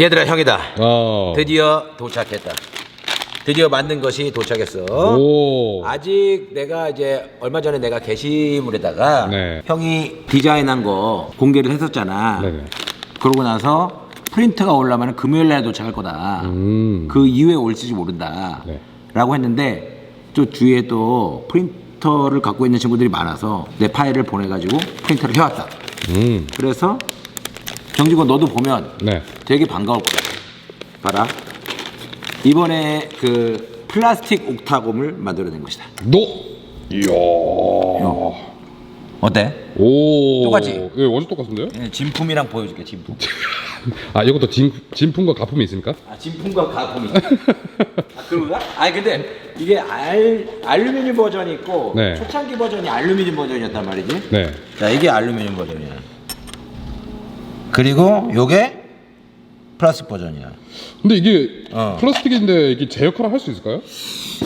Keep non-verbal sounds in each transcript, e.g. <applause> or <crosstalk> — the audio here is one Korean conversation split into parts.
얘들아 형이다. 어. 드디어 도착했다. 드디어 만든 것이 도착했어. 오. 아직 내가 이제 얼마 전에 내가 게시물에다가 네. 형이 디자인한 거 공개를 했었잖아. 네네. 그러고 나서 프린트가 올라면 금요일 날 도착할 거다. 음. 그 이후에 올지 모른다. 네. 라고 했는데 또 주위에 또 프린터를 갖고 있는 친구들이 많아서 내 파일을 보내가지고 프린터를 해왔다. 음. 그래서 정직원 너도 보면 네. 되게 반가울 거야. 봐라. 이번에 그 플라스틱 옥타곰을 만들어낸 것이다. 노. 이야. 어때? 오. 똑같지? 예, 완전 똑같은데요? 예, 진품이랑 보여줄게 진품. <laughs> 아, 이것도 진, 진품과 가품이 있습니까? 아 진품과 가품이. 아 그런가? 아니 근데 이게 알 알루미늄 버전이 있고 네. 초창기 버전이 알루미늄 버전이었단 말이지. 네. 자 이게 알루미늄 버전이야. 그리고 요게 플라스틱 버전이야. 근데 이게 어. 플라스틱인데 이게 제 역할을 할 수 있을까요?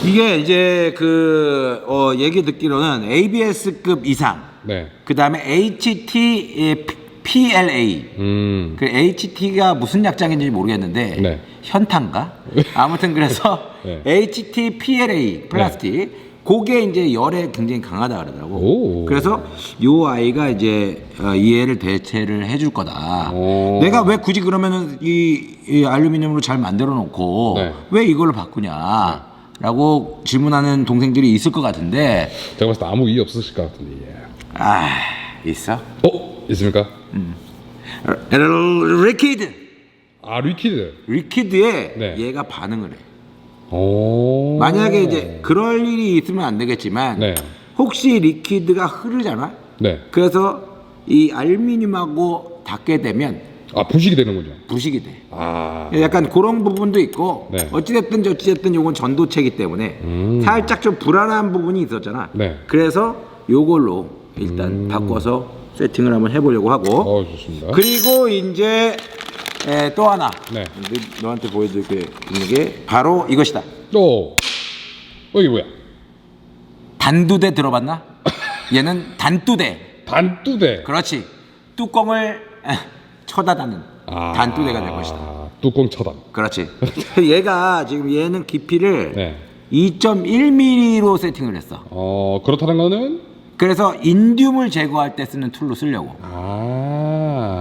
이게 이제 그 어, 얘기 듣기로는 ABS급 이상. 네. 그 다음에 HT 예, PLA. 음. 그 HT가 무슨 약장인지 모르겠는데 네. 현탄가? <laughs> 아무튼 그래서 네. HT PLA 플라스틱 그게 이제 열에 굉장히 강하다 그러더라고. 오. 그래서 요 아이가 이제 어, 이 애를 대체를 해줄 거다. 오. 내가 왜 굳이 그러면은 이, 이 알루미늄으로 잘 만들어 놓고 네. 왜 이걸로 바꾸냐? 라고 질문하는 동생들이 있을 것 같은데 제가 봤을 때 아무 이의 없으실 것 같은데. 예. 아 있어? 어? 있습니까? 리퀴드 아, 리퀴드. 리퀴드에 네. 얘가 반응을 해. 오. 만약에 이제 그럴 일이 있으면 안 되겠지만 네. 혹시 리퀴드가 흐르잖아. 네. 그래서 이 알루미늄하고 닿게 되면 아, 부식이 되는군요. 부식이 돼. 아. 약간 그런 부분도 있고 네. 어찌됐든 저찌됐든 요건 전도체이기 때문에 음. 살짝 좀 불안한 부분이 있었잖아. 네. 그래서 요걸로 일단 음. 바꿔서 세팅을 한번 해보려고 하고 어, 좋습니다. 그리고 이제 에, 또 하나 네. 너- 너한테 보여줄 게 있는 게 바로 이것이다. 또. 어, 이게 뭐야? 단두대 들어봤나? <laughs> 얘는 단두대. 단두대. 그렇지. 뚜껑을 에, 쳐다다는 아. 단두대가 될 것이다. 뚜껑 차단. 그렇지. <laughs> 얘가 지금 얘는 깊이를 네. 2.1mm로 세팅을 했어. 어, 그렇다는 거는 그래서 인듐을 제거할 때 쓰는 툴로 쓰려고. 아.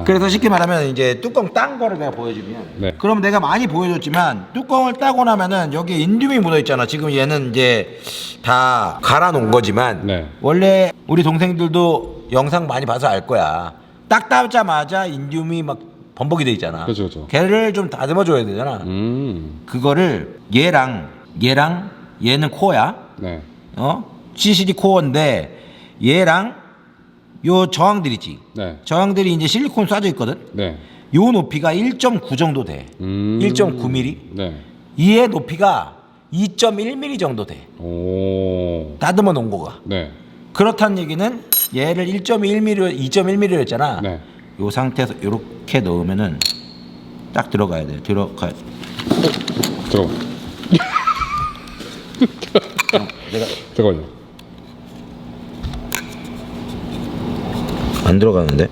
그래서 쉽게 말하면 이제 뚜껑 딴 거를 내가 보여주면 네. 그럼 내가 많이 보여줬지만 뚜껑을 따고 나면은 여기 인듐이 묻어 있잖아 지금 얘는 이제 다 갈아 놓은 거지만 네. 원래 우리 동생들도 영상 많이 봐서 알 거야 딱 따자마자 인듐이 막 범벅이 돼 있잖아 그죠, 그죠. 걔를 좀 다듬어 줘야 되잖아 음. 그거를 얘랑 얘랑 얘는 코어야 네. 어 CCD 코어인데 얘랑 요 저항들 있지 네. 저항들이 이제 실리콘 쏴져 있거든. 네. 요 높이가 1.9 정도 돼. 음. 1.9mm. 네. 이의 높이가 2.1mm 정도 돼. 오. 다듬어 놓은 거가. 네. 그렇다는 얘기는 얘를 1.1mm, 2.1mm 했잖아. 네. 요 상태에서 이렇게 넣으면은 딱 들어가야 돼. 들어가. 잠깐만. 내가 잠깐만요. 안 들어가는데.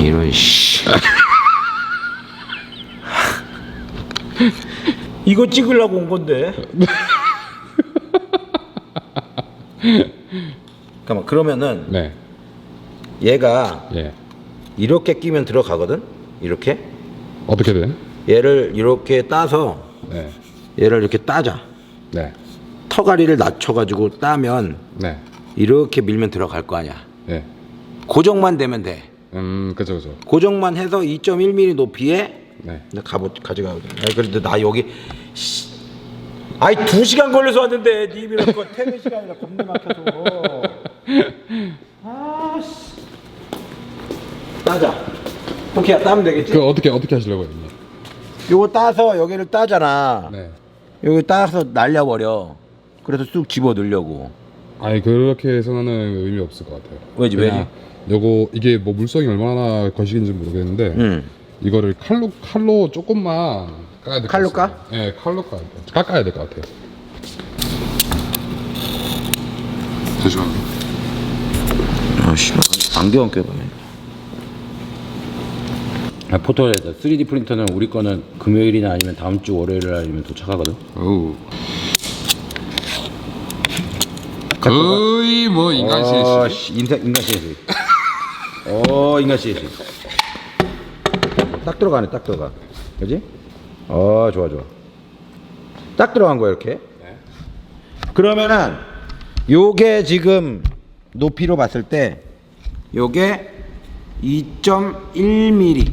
이런 씨. <laughs> 이거 찍으려고 온 건데. 잠깐만 그러면은 네. 얘가 예. 이렇게 끼면 들어가거든. 이렇게 어떻게 돼? 얘를 이렇게 따서 네. 얘를 이렇게 따자. 네. 터가리를 낮춰가지고 따면 네. 이렇게 밀면 들어갈 거 아니야. 네. 고정만 되면 돼. 음, 그죠, 그죠. 고정만 해서 2.1mm 높이에 네. 나 가보 가져가거든. 아, 그래도 나 여기 씨. 아이 두 시간 걸려서 왔는데 니비랑 거 퇴근 시간이라 겁나 막혀서. 아 씨. 따자. 오케이 따면 되겠지? 그 어떻게 어떻게 하시려고 해요? 요거 따서 여기를 따잖아. 네. 여기 따서 날려버려. 그래서 쑥 집어 넣으려고. 아니 그렇게 해서는 의미 없을 것 같아요. 왜지, 그냥 요거 이게 뭐 물성이 얼마나 거시기인지 모르겠는데 응. 이거를 칼로 칼로 조금만 까야 될 것 칼로 같아요. 네, 칼로 까 깎아야 될 것 같아요. 잠시만요. 아씨 안경 껴봐요. 아, 포털에다 3D 프린터는 우리 거는 금요일이나 아니면 다음 주 월요일 아니면 도착하거든. 어우. 거의 뭐 인간 어. 씨, 인사, 인간 CS. 어, 인간 CS. 딱 들어가네, 딱 들어가. 그지? 어, 좋아, 좋아. 딱 들어간 거야, 이렇게. 그러면은, 요게 지금 높이로 봤을 때, 요게 2.1mm.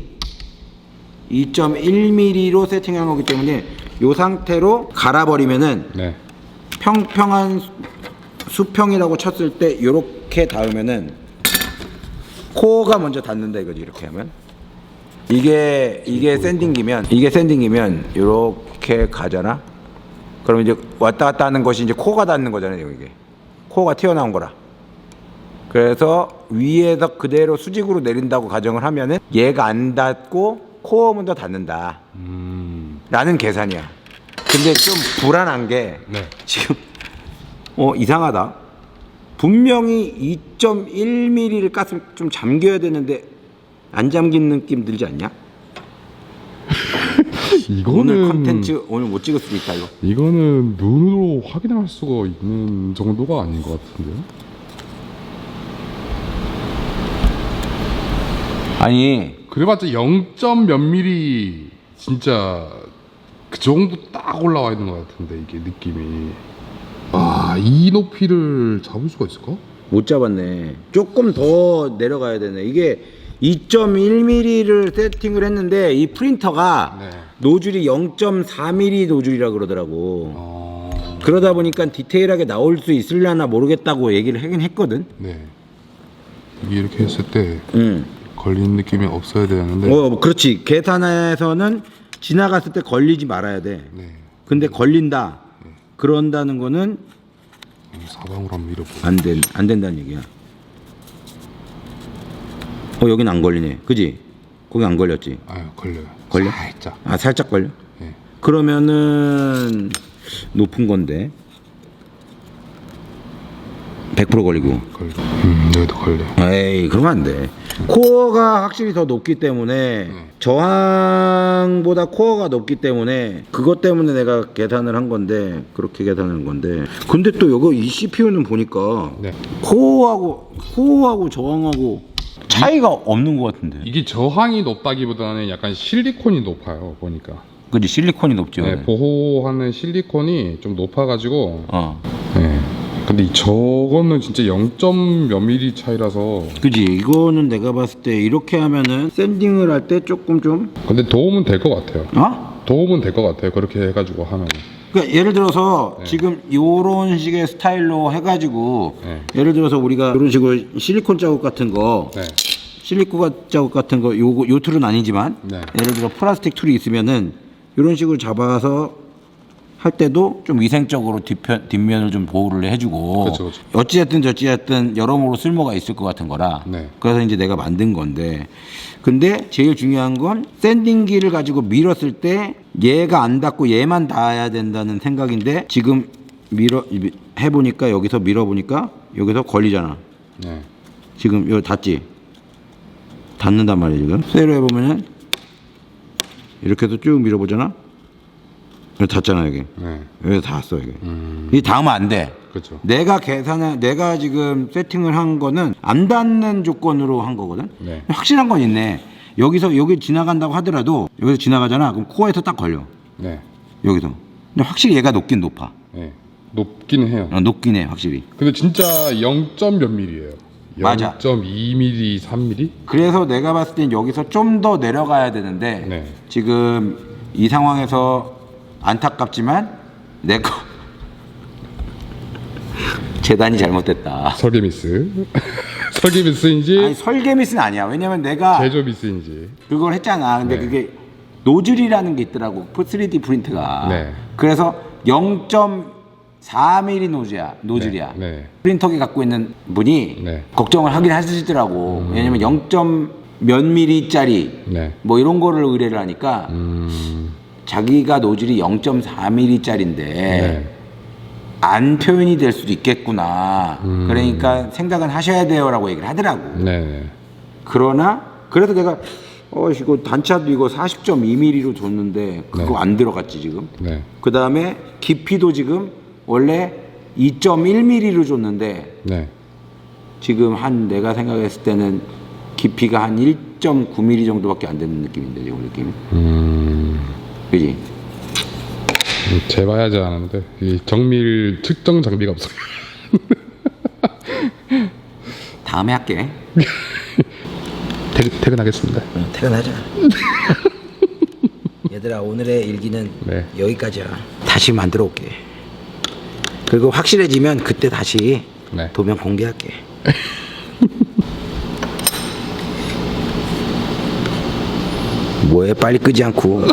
2.1mm로 세팅한 거기 때문에, 요 상태로 갈아버리면은, 네. 평평한 수- 수평이라고 쳤을 때 이렇게 닿으면은 코어가 먼저 닿는다 이거지 이렇게 하면. 이게 이게 샌딩기면 이게 샌딩기면 이렇게 가잖아? 그럼 이제 왔다 갔다 하는 것이 이제 코어가 닿는 거잖아요 이게. 코어가 튀어나온 거라. 그래서 위에서 그대로 수직으로 내린다고 가정을 하면은 얘가 안 닿고 코어 먼저 닿는다. 음. 라는 계산이야. 근데 좀 불안한 게 네. 지금 어 이상하다. 분명히 2.1mm를 가슴 좀 잠겨야 되는데 안 잠긴 느낌 들지 않냐? <laughs> 이거는 오늘 컨텐츠 오늘 못 찍을 수도 있다 이거. 이거는 눈으로 확인할 수가 있는 정도가 아닌 것 같은데요. 아니 그래봤자 0. 몇 미리 진짜 그 정도 딱 올라와 있는 것 같은데 이게 느낌이 아 이 높이를 잡을 수가 있을까? 못 잡았네. 조금 더 내려가야 되네. 이게 2.1mm를 세팅을 했는데 이 프린터가 네. 노즐이 0.4mm 노즐이라 그러더라고. 아... 그러다 보니까 디테일하게 나올 수 있을려나 모르겠다고 얘기를 하긴 했거든. 네 이게 이렇게 했을 때 응. 걸리는 느낌이 없어야 되는데 어, 그렇지. 계산에서는 지나갔을 때 걸리지 말아야 돼. 네 근데 걸린다. 그런다는 거는 사방으로 한번 밀어보고 안 된, 안 된다는 얘기야. 어, 여긴 안 걸리네. 그지? 거기 안 걸렸지? 아유 걸려요 걸려? 살짝 아, 살짝 걸려? 네. 그러면은 높은 건데. 100% 걸리고. 걸려 음 여기도 걸려 에이 그러면 안 돼. 코어가 확실히 더 높기 때문에 저항보다 코어가 높기 때문에 그것 때문에 내가 계산을 한 건데 그렇게 계산한 건데 근데 또 이거 이 CPU는 보니까 네 코어하고 코어하고 저항하고 차이가 없는 것 같은데. 이게 저항이 높다기보다는 약간 실리콘이 높아요 보니까 그지 실리콘이 높죠. 네, 보호하는 실리콘이 좀 높아가지고 어. 네. 근데 이 저거는 진짜 0. 몇 미리 차이라서 그지 이거는 내가 봤을 때 이렇게 하면은 샌딩을 할 때 조금 좀 근데 도움은 될 것 같아요 어? 도움은 될 것 같아요 그렇게 해가지고 하면 그러니까 예를 들어서 네. 지금 요런 식의 스타일로 해가지고 네. 예를 들어서 우리가 이런 식으로 실리콘 자국 같은 거 네. 실리콘 자국 같은 거 요거 요 툴은 아니지만 네. 예를 들어 플라스틱 툴이 있으면은 이런 식으로 잡아서 할 때도 좀 위생적으로 뒷편, 뒷면을 좀 보호를 해주고 그쵸, 그쵸. 어찌됐든 저찌됐든 여러모로 쓸모가 있을 것 같은 거라 네. 그래서 이제 내가 만든 건데 근데 제일 중요한 건 샌딩기를 가지고 밀었을 때 얘가 안 닿고 얘만 닿아야 된다는 생각인데 지금 밀어 미- 해보니까 여기서 밀어보니까 여기서 걸리잖아 네. 지금 여기 닿지 닿는단 말이야 지금 세로 해보면은 이렇게 해서 쭉 밀어보잖아 닿잖아 여기 네. 여기 닿았어 여기 음, 이 닿으면 안 돼 그렇죠. 내가 계산을 내가 지금 세팅을 한 거는 안 닿는 조건으로 한 거거든. 네. 확실한 건 있네. 여기서 여기 지나간다고 하더라도 여기서 지나가잖아. 그럼 코어에서 딱 걸려. 네. 여기서. 근데 확실히 얘가 높긴 높아. 네. 높긴 해요. 어, 높긴 해 확실히. 근데 진짜 0. 몇 미리예요. 맞아. 0.2mm, 3mm? 그래서 내가 봤을 땐 여기서 좀 더 내려가야 되는데 네. 지금 이 상황에서 안타깝지만 내 거 <laughs> 재단이 잘못됐다. 설계 미스. <laughs> 설계 미스인지 아니 설계 미스는 아니야. 왜냐면 내가 제조 미스인지. 그걸 했잖아. 근데 네. 그게 노즐이라는 게 있더라고. 3D 프린트가. 네. 그래서 0.4mm 노즐이야. 노즐이야. 네, 네. 프린터기 갖고 있는 분이 네. 걱정을 하긴 하시더라고. 왜냐면 0. 몇 미리짜리 네. 뭐 이런 거를 의뢰를 하니까 음. 자기가 노즐이 0.4mm짜리인데 네. 안 표현이 될 수도 있겠구나. 음. 그러니까 생각은 하셔야 돼요라고 얘기를 하더라고. 네. 네. 그러나 그래서 내가 어 이거 단차도 이거 40.2mm로 줬는데 그거 네. 안 들어갔지 지금. 네. 그 다음에 깊이도 지금 원래 2.1mm로 줬는데 네. 지금 한 내가 생각했을 때는 깊이가 한 1.9mm 정도밖에 안 되는 느낌인데 지금 느낌이. 음, 그지? 재봐야지 하는데 이 정밀 측정 장비가 없어요. <laughs> 다음에 할게. 퇴, 퇴근하겠습니다. 응, 퇴근하자. <laughs> 얘들아 오늘의 일기는 네. 여기까지야. 다시 만들어 올게. 그리고 확실해지면 그때 다시 네. 도면 공개할게. <laughs> 뭐해 빨리 끄지 않고.